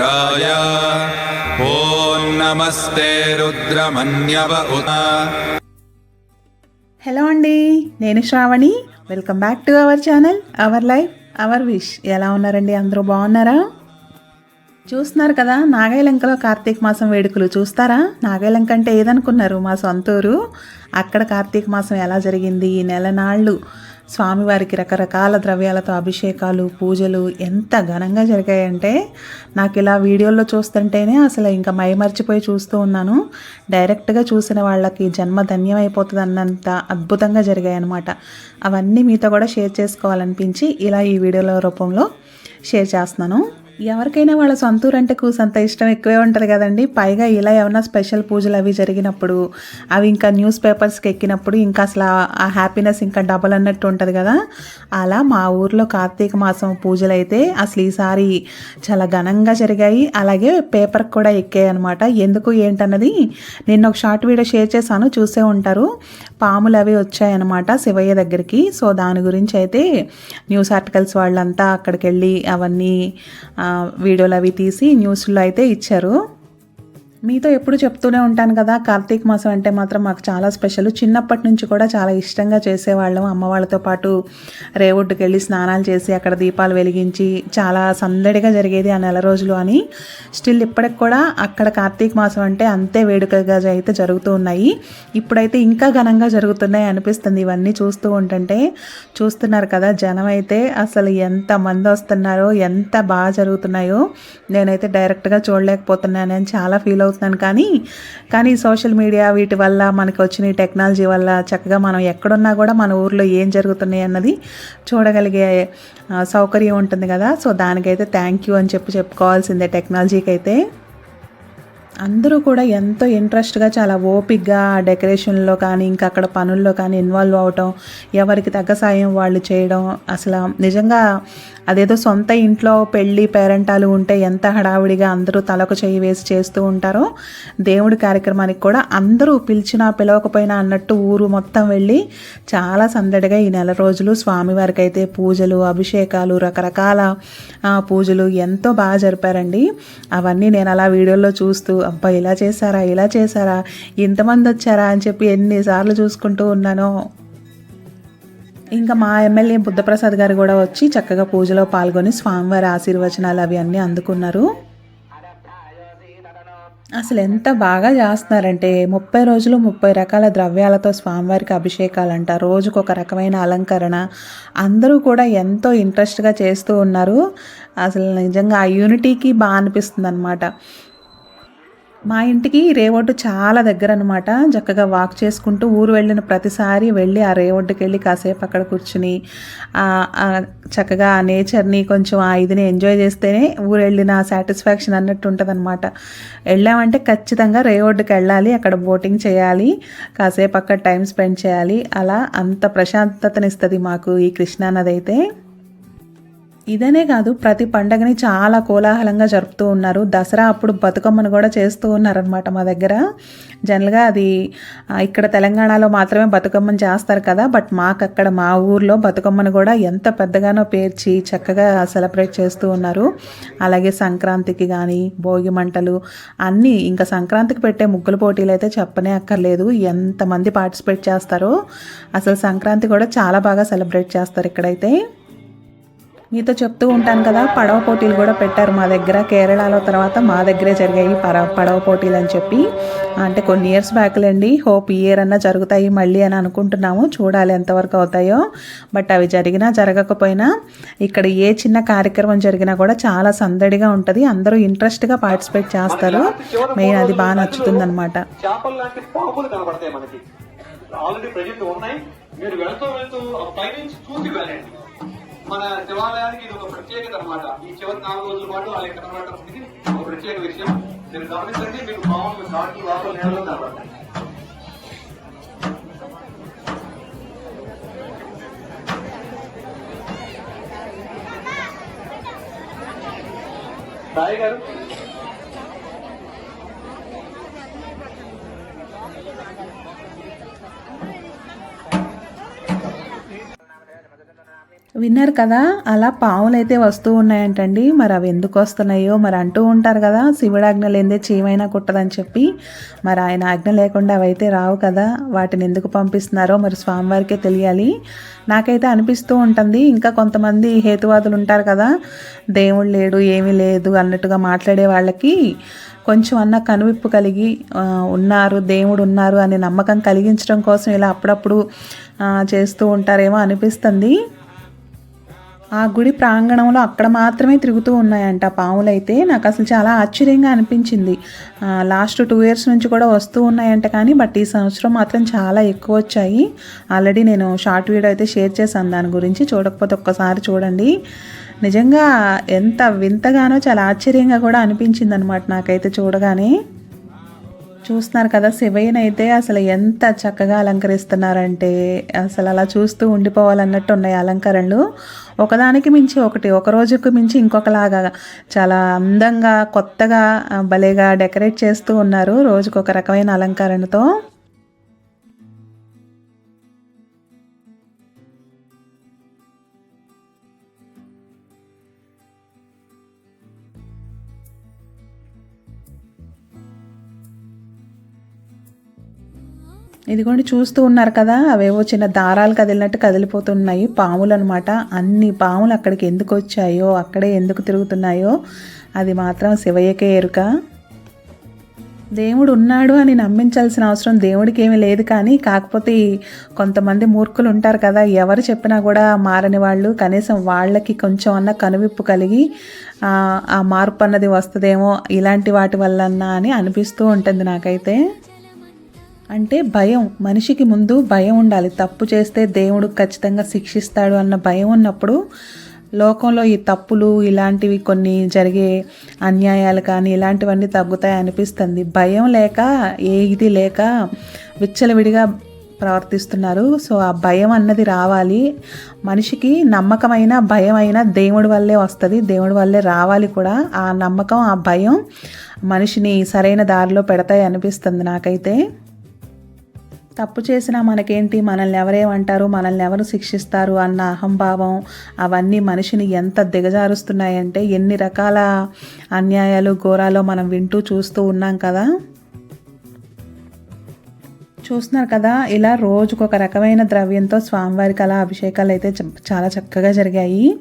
रुद्राय ॐ नमस्ते रुद्रमन्यव उत హలో అండి నేను Shravani welcome back to our channel our life our wish ఎలా ఉన్నారండి అందరూ బాగున్నారా చూస్తున్నారు కదా నాగాయలంకలో కార్తీక మాసం వేడుకలు చూస్తారా నాగాయలంక అంటే ఏదనుకున్నారు మా సొంతూరు అక్కడ కార్తీక మాసం ఎలా జరిగింది ఈ నెల నాళ్ళు స్వామివారికి రకరకాల ద్రవ్యాలతో అభిషేకాలు పూజలు ఎంత ఘనంగా జరిగాయంటే నాకు ఇలా వీడియోల్లో చూస్తుంటేనే అసలు ఇంకా మైమర్చిపోయి చూస్తూ ఉన్నాను. డైరెక్ట్గా చూసిన వాళ్ళకి జన్మ ధన్యమైపోతుంది అన్నంత అద్భుతంగా జరిగాయన్నమాట. అవన్నీ మీతో కూడా షేర్ చేసుకోవాలనిపించి ఇలా ఈ వీడియోల రూపంలో షేర్ చేస్తున్నాను. ఎవరికైనా వాళ్ళ సొంతూరు అంటే కూసంత ఇష్టం ఎక్కువే ఉంటుంది కదండి. పైగా ఇలా ఏమైనా స్పెషల్ పూజలు అవి జరిగినప్పుడు అవి ఇంకా న్యూస్ పేపర్స్కి ఎక్కినప్పుడు ఇంకా అసలు ఆ- హ్యాపీనెస్ ఇంకా డబల్ అన్నట్టు ఉంటుంది కదా. అలా మా ఊర్లో కార్తీక మాసం పూజలు అయితే అసలు ఈసారి చాలా ఘనంగా జరిగాయి. అలాగే పేపర్కి కూడా ఎక్కాయి అనమాట ఎందుకు ఏంటన్నది నేను ఒక షార్ట్ వీడియో షేర్ చేశాను చూసే ఉంటారు. పాములు అవి వచ్చాయన్నమాట శివయ్య దగ్గరికి. సో దాని గురించి అయితే న్యూస్ ఆర్టికల్స్ వాళ్ళంతా అక్కడికి వెళ్ళి అవన్నీ వీడియోలు అవి తీసి న్యూస్లో అయితే ఇచ్చారు. మీతో ఎప్పుడు చెప్తూనే ఉంటాను కదా కార్తీక మాసం అంటే మాత్రం మాకు చాలా స్పెషల్. చిన్నప్పటి నుంచి కూడా చాలా ఇష్టంగా చేసేవాళ్ళం. అమ్మ వాళ్ళతో పాటు రేవుడ్డుకి వెళ్ళి స్నానాలు చేసి అక్కడ దీపాలు వెలిగించి చాలా సందడిగా జరిగేది ఆ నెల రోజులు అని. స్టిల్ ఇప్పటికి కూడా అక్కడ కార్తీక మాసం అంటే అంతే వేడుకగా అయితే జరుగుతూ ఉన్నాయి. ఇప్పుడైతే ఇంకా ఘనంగా జరుగుతున్నాయి అనిపిస్తుంది. ఇవన్నీ చూస్తూ ఉంటుంటే చూస్తున్నారు కదా జనం అయితే అసలు ఎంత మంది వస్తున్నారో ఎంత బాగా జరుగుతున్నాయో. నేనైతే డైరెక్ట్గా చూడలేకపోతున్నాను అని చాలా ఫీల్ అవుతున్నాను కానీ కానీ సోషల్ మీడియా వీటి వల్ల మనకు వచ్చిన టెక్నాలజీ వల్ల చక్కగా మనం ఎక్కడున్నా కూడా మన ఊర్లో ఏం జరుగుతున్నాయి అన్నది చూడగలిగే సౌకర్యం ఉంటుంది కదా. సో దానికైతే థ్యాంక్ యూ అని చెప్పి చెప్పుకోవాల్సిందే టెక్నాలజీకి అయితే అందరూ కూడా ఎంతో ఇంట్రెస్ట్గా చాలా ఓపిక్గా డెకరేషన్లో కానీ ఇంకా అక్కడ పనుల్లో కానీ ఇన్వాల్వ్ అవటం ఎవరికి తగ్గ సాయం వాళ్ళు చేయడం అసలు నిజంగా అదేదో సొంత ఇంట్లో పెళ్ళి పేరెంటాలు ఉంటే ఎంత హడావిడిగా అందరూ తలకు చేయి వేసి చేస్తూ ఉంటారో దేవుడి కార్యక్రమానికి కూడా అందరూ పిలిచినా పిలవకపోయినా అన్నట్టు ఊరు మొత్తం వెళ్ళి చాలా సందడిగా ఈ నెల రోజులు స్వామివారికి అయితే పూజలు అభిషేకాలు రకరకాల పూజలు ఎంతో బాగా జరిపారండి. అవన్నీ నేను అలా వీడియోలో చూస్తూ అబ్బా ఇలా చేశారా ఇలా చేశారా ఇంతమంది వచ్చారా అని చెప్పి ఎన్నిసార్లు చూసుకుంటూ ఉన్నానో ఇంకా మా ఎమ్మెల్యే బుద్ధప్రసాద్ గారు కూడా వచ్చి చక్కగా పూజలో పాల్గొని స్వామివారి ఆశీర్వచనాలు అవి అన్నీ అందుకున్నారు. అసలు ఎంత బాగా చేస్తున్నారంటే ముప్పై రోజులు ముప్పై రకాల ద్రవ్యాలతో స్వామివారికి అభిషేకాలంట. రోజుకు ఒక రకమైన అలంకరణ. అందరూ కూడా ఎంతో ఇంట్రెస్ట్గా చేస్తూ ఉన్నారు. అసలు నిజంగా ఆ యూనిటీకి బాగా అనిపిస్తుంది అనమాట మా ఇంటికి రేవొడ్డు చాలా దగ్గర అనమాట చక్కగా వాక్ చేసుకుంటూ ఊరు వెళ్ళిన ప్రతిసారి వెళ్ళి ఆ రేవొడ్డుకి వెళ్ళి కాసేపు అక్కడ కూర్చుని చక్కగా ఆ నేచర్ని కొంచెం ఆ ఇదిని ఎంజాయ్ చేస్తేనే ఊరు వెళ్ళిన సాటిస్ఫాక్షన్ అన్నట్టు ఉంటుంది అనమాట వెళ్ళామంటే ఖచ్చితంగా రేవొడ్డుకి వెళ్ళాలి అక్కడ బోటింగ్ చేయాలి కాసేపు అక్కడ టైం స్పెండ్ చేయాలి. అలా అంత ప్రశాంతతనిస్తుంది మాకు ఈ కృష్ణానది అయితే. ఇదనే కాదు ప్రతి పండగని చాలా కోలాహలంగా జరుపుతూ ఉన్నారు. దసరా అప్పుడు బతుకమ్మను కూడా చేస్తూ ఉన్నారనమాట మా దగ్గర. జనరల్గా అది ఇక్కడ తెలంగాణలో మాత్రమే బతుకమ్మను చేస్తారు కదా బట్ మాకు అక్కడ మా ఊర్లో బతుకమ్మను కూడా ఎంత పెద్దగానో పేర్చి చక్కగా సెలబ్రేట్ చేస్తూ ఉన్నారు. అలాగే సంక్రాంతికి కానీ భోగి మంటలు అన్నీ ఇంకా సంక్రాంతికి పెట్టే ముగ్గుల పోటీలు అయితే చెప్పనే అక్కర్లేదు. ఎంతమంది పార్టిసిపేట్ చేస్తారో అసలు సంక్రాంతి కూడా చాలా బాగా సెలబ్రేట్ చేస్తారు ఇక్కడైతే. మీతో చెప్తూ ఉంటాను కదా పడవ పోటీలు కూడా పెట్టారు మా దగ్గర. కేరళలో తర్వాత మా దగ్గరే జరిగాయి పర పడవ పోటీలు అని చెప్పి. అంటే కొన్ని ఇయర్స్ బ్యాక్లండి హోప్ ఇయర్ అన్నా జరుగుతాయి మళ్ళీ అని అనుకుంటున్నాము. చూడాలి ఎంతవరకు అవుతాయో. బట్ అవి జరిగినా జరగకపోయినా ఇక్కడ ఏ చిన్న కార్యక్రమం జరిగినా కూడా చాలా సందడిగా ఉంటుంది. అందరూ ఇంట్రెస్ట్గా పార్టిసిపేట్ చేస్తారు. మెయిన్ అది బాగా నచ్చుతుంది అనమాట ఆల్రెడీ ప్రజెంట్ ఉన్నాయి. మీరు వెళ్తూ వెళ్తూ ఆ పైనుంచి చూసి వెళ్ళండి. మన శివాలయానికి ఇది ఒక ప్రత్యేకత అనమాట ఈ చివరి నాలుగు రోజుల పాటు వాళ్ళు ఇక్కడ కనబడటం ఇది ఒక ప్రత్యేక విషయం. మీరు గమనించండి మీకు మామూలు కాట్లు లోపల నీళ్ళలో కనబడతాయి సాయి గారు? విన్నారు కదా అలా పాములు అయితే వస్తూ ఉన్నాయంటండి. మరి అవి ఎందుకు వస్తున్నాయో మరి అంటూ ఉంటారు కదా శివుడు ఆజ్ఞ లేదే చీమైనా కుట్టదని చెప్పి. మరి ఆయన ఆజ్ఞ లేకుండా అవైతే రావు కదా వాటిని ఎందుకు పంపిస్తున్నారో మరి స్వామివారికే తెలియాలి. నాకైతే అనిపిస్తూ ఉంటుంది ఇంకా కొంతమంది హేతువాదులు ఉంటారు కదా దేవుడు లేడు ఏమీ లేదు అన్నట్టుగా మాట్లాడే వాళ్ళకి కొంచెం అన్న కనువిప్పు కలిగి ఉన్నారు దేవుడు ఉన్నారు అనే నమ్మకం కలిగించడం కోసం ఇలా అప్పుడప్పుడు చేస్తూ ఉంటారేమో అనిపిస్తుంది. ఆ గుడి ప్రాంగణంలో అక్కడ మాత్రమే తిరుగుతూ ఉన్నాయంట పాములైతే. నాకు అసలు చాలా ఆశ్చర్యంగా అనిపించింది. లాస్ట్ టూ ఇయర్స్ నుంచి కూడా వస్తూ ఉన్నాయంట కానీ బట్ ఈ సంవత్సరం మాత్రం చాలా ఎక్కువ వచ్చాయి. ఆల్రెడీ నేను షార్ట్ వీడియో అయితే షేర్ చేశాను. దాని గురించి చూడకపోతే ఒక్కసారి చూడండి. నిజంగా ఎంత వింతగానో చాలా ఆశ్చర్యంగా కూడా అనిపించింది అనమాట నాకైతే చూడగానే. చూస్తున్నారు కదా శివయ్యనైతే అసలు ఎంత చక్కగా అలంకరిస్తున్నారంటే అసలు అలా చూస్తూ ఉండిపోవాలన్నట్టు ఉన్నాయి అలంకరణలు. ఒకదానికి మించి ఒకటి ఒక రోజుకు మించి ఇంకొకలాగా చాలా అందంగా కొత్తగా భలేగా డెకరేట్ చేస్తూ ఉన్నారు రోజుకు ఒక రకమైన అలంకరణతో. ఇదిగోండి చూస్తూ ఉన్నారు కదా అవేవో చిన్న దారాలు కదిలినట్టు కదిలిపోతున్నాయి. పాములు అనమాట అన్ని పాములు అక్కడికి ఎందుకు వచ్చాయో అక్కడే ఎందుకు తిరుగుతున్నాయో అది మాత్రం శివయ్యకే ఎరుక. దేవుడు ఉన్నాడు అని నమ్మించాల్సిన అవసరం దేవుడికి ఏమీ లేదు కానీ కాకపోతే కొంతమంది మూర్ఖులు ఉంటారు కదా ఎవరు చెప్పినా కూడా మారని వాళ్ళు కనీసం వాళ్ళకి కొంచెం అన్న కనువిప్పు కలిగి ఆ, ఆ మార్పు అన్నది వస్తుందేమో ఇలాంటి వాటి వల్లన్నా అని అనిపిస్తూ ఉంటుంది నాకైతే. అంటే భయం. మనిషికి ముందు భయం ఉండాలి. తప్పు చేస్తే దేవుడు ఖచ్చితంగా శిక్షిస్తాడు అన్న భయం ఉన్నప్పుడు లోకంలో ఈ తప్పులు ఇలాంటివి కొన్ని జరిగే అన్యాయాలు కానీ ఇలాంటివన్నీ తగ్గుతాయి అనిపిస్తుంది. భయం లేక ఏ ఇది లేక విచ్చలవిడిగా ప్రవర్తిస్తున్నారు. సో ఆ భయం అన్నది రావాలి. మనిషికి నమ్మకమైన భయం అయినా దేవుడి వల్లే వస్తుంది. దేవుడి వల్లే రావాలి కూడా. ఆ నమ్మకం ఆ భయం మనిషిని సరైన దారిలో పెడతాయి అనిపిస్తుంది నాకైతే. తప్పు చేసినా మనకేంటి? మనల్ని ఎవరేమంటారు మనల్ని ఎవరు శిక్షిస్తారు? అన్న అహంభావం అవన్నీ మనిషిని ఎంత దిగజారుస్తున్నాయంటే ఎన్ని రకాల అన్యాయాలు ఘోరాలు మనం వింటూ చూస్తూ ఉన్నాం కదా? చూస్తున్నారు కదా? ఇలా రోజుకొక రకమైన ద్రవ్యంతో స్వామివారికి అలా అభిషేకాలు అయితే చ- చాలా చక్కగా జరిగాయి.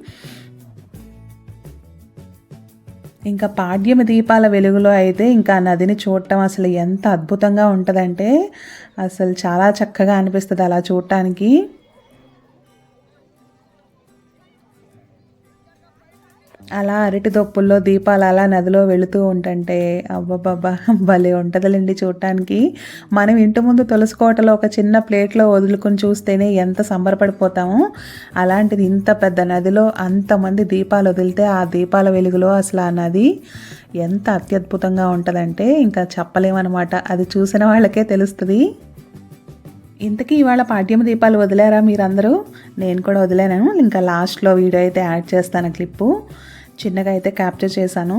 ఇంకా పాడ్యమ దీపాల వెలుగులో అయితే ఇంకా ఆ నదిని చూడటం అసలు ఎంత అద్భుతంగా ఉంటుందంటే అసలు చాలా చక్కగా అనిపిస్తుంది అలా చూడటానికి. అలా అరటి దొప్పుల్లో దీపాలు అలా నదిలో వెళుతూ ఉంటుంటే అబ్బబ్బబ్బా భలే ఉంటుందిలేండి చూడటానికి మనం ఇంటి ముందు తులసి కోటలో ఒక చిన్న ప్లేట్లో వదులుకొని చూస్తేనే ఎంత సంబరపడిపోతామో. అలాంటిది ఇంత పెద్ద నదిలో అంతమంది దీపాలు వదిలితే ఆ దీపాల వెలుగులో అసలు ఆ నది ఎంత అత్యద్భుతంగా ఉంటుందంటే ఇంకా చెప్పలేమన్నమాట అది చూసిన వాళ్ళకే తెలుస్తుంది. ఇంతకీ ఇవాళ పాడ్యమ దీపాలు వదిలేరా మీరందరూ? నేను కూడా వదిలాను. ఇంకా లాస్ట్లో వీడియో అయితే యాడ్ చేస్తాను క్లిప్పు. చిన్నగా అయితే క్యాప్చర్ చేశాను.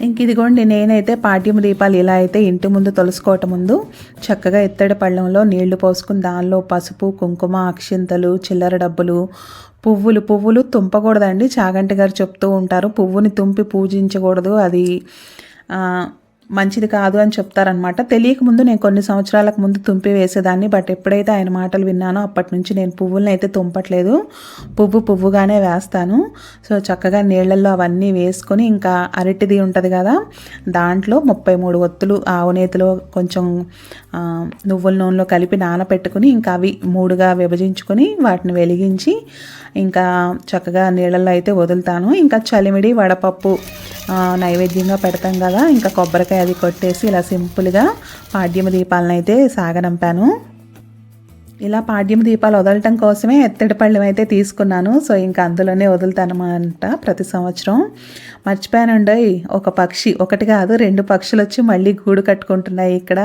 ఇంక ఇదిగోండి నేనైతే పాడ్యమ దీపాలు ఇలా అయితే ఇంటి ముందు తొలుసుకోవటం ముందు చక్కగా ఎత్తడి పళ్ళంలో నీళ్ళు పోసుకుని దానిలో పసుపు కుంకుమ అక్షింతలు చిల్లర డబ్బులు పువ్వులు పువ్వులు తుంపకూడదండి. చాగంటి గారు చెప్తూ ఉంటారు పువ్వుని తుంపి పూజించకూడదు. అది మంచిది కాదు అని చెప్తారనమాట తెలియక ముందు నేను కొన్ని సంవత్సరాలకు ముందు తుంపి వేసేదాన్ని బట్ ఎప్పుడైతే ఆయన మాటలు విన్నానో అప్పటి నుంచి నేను పువ్వులను అయితే తుంపట్లేదు. పువ్వు పువ్వుగానే వేస్తాను. సో చక్కగా నీళ్ళల్లో అవన్నీ వేసుకొని ఇంకా అరటిది ఉంటుంది కదా దాంట్లో ముప్పై మూడు ఒత్తులు ఆవు నేతిలో కొంచెం నువ్వుల నూనెలో కలిపి నానపెట్టుకుని ఇంకా అవి మూడుగా విభజించుకొని వాటిని వెలిగించి ఇంకా చక్కగా నీళ్ళల్లో అయితే వదులుతాను. ఇంకా చలిమిడి వడపప్పు నైవేద్యంగా పెడతాం కదా. ఇంకా కొబ్బరికాయ అది కొట్టేసి ఇలా సింపుల్గా పాడ్యమ దీపాలను అయితే సాగనంపాను. ఇలా పాడ్యం దీపాలు వదలటం కోసమే ఎత్తడి పళ్ళెం అయితే తీసుకున్నాను. సో ఇంకా అందులోనే వదులుతానమాట ప్రతి సంవత్సరం. మర్చిపోయానండి ఒక పక్షి ఒకటి కాదు రెండు పక్షులు వచ్చి మళ్ళీ గూడు కట్టుకుంటున్నాయి ఇక్కడ.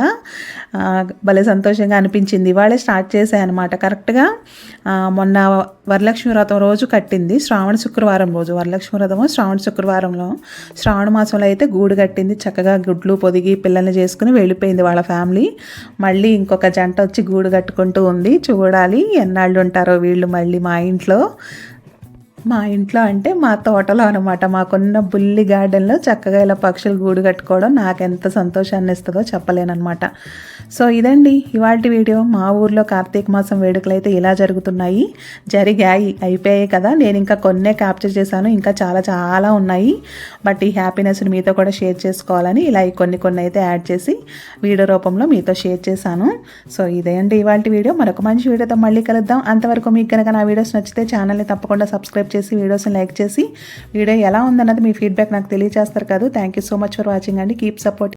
భలే సంతోషంగా అనిపించింది. ఇవాళే స్టార్ట్ చేశాయి అనమాట కరెక్ట్గా మొన్న వరలక్ష్మి వ్రతం రోజు కట్టింది. శ్రావణ శుక్రవారం రోజు వరలక్ష్మి వ్రతము శ్రావణ శుక్రవారంలో. శ్రావణ మాసంలో అయితే గూడు కట్టింది. చక్కగా గుడ్లు పొదిగి పిల్లల్ని చేసుకుని వెళ్ళిపోయింది వాళ్ళ ఫ్యామిలీ. మళ్ళీ ఇంకొక జంట వచ్చి గూడు కట్టుకుంటూ ఉంది. చూడాలి ఎన్నాళ్ళు ఉంటారో వీళ్ళు మళ్ళీ మా ఇంట్లో. మా ఇంట్లో అంటే మా తోటలో అనమాట మాకున్న బుల్లి గార్డెన్లో చక్కగా ఇలా పక్షులు గూడు కట్టుకోవడం నాకు ఎంత సంతోషాన్ని ఇస్తుందో చెప్పలేనమాట సో ఇదండి ఇవాళ వీడియో. మా ఊర్లో కార్తీక మాసం వేడుకలు అయితే ఇలా జరుగుతున్నాయి. జరిగాయి అయిపోయాయి కదా. నేను ఇంకా కొన్నే క్యాప్చర్ చేశాను. ఇంకా చాలా చాలా ఉన్నాయి. బట్ ఈ హ్యాపీనెస్ని మీతో కూడా షేర్ చేసుకోవాలని ఇలా ఈ కొన్ని కొన్ని అయితే యాడ్ చేసి వీడియో రూపంలో మీతో షేర్ చేశాను. సో ఇదే అండి ఇవాళ వీడియో. మరొక మంచి వీడియోతో మళ్ళీ కలుద్దాం. అంతవరకు మీకు కనుక నా వీడియోస్ నచ్చితే ఛానల్ని తప్పకుండా సబ్స్క్రైబ్ చేసి వీడియోస్ని లైక్ చేసి వీడియో ఎలా ఉందన్నది మీ ఫీడ్బ్యాక్ నాకు తెలియజేస్తారు కాదు. Thank you so much for watching అండి. Keep support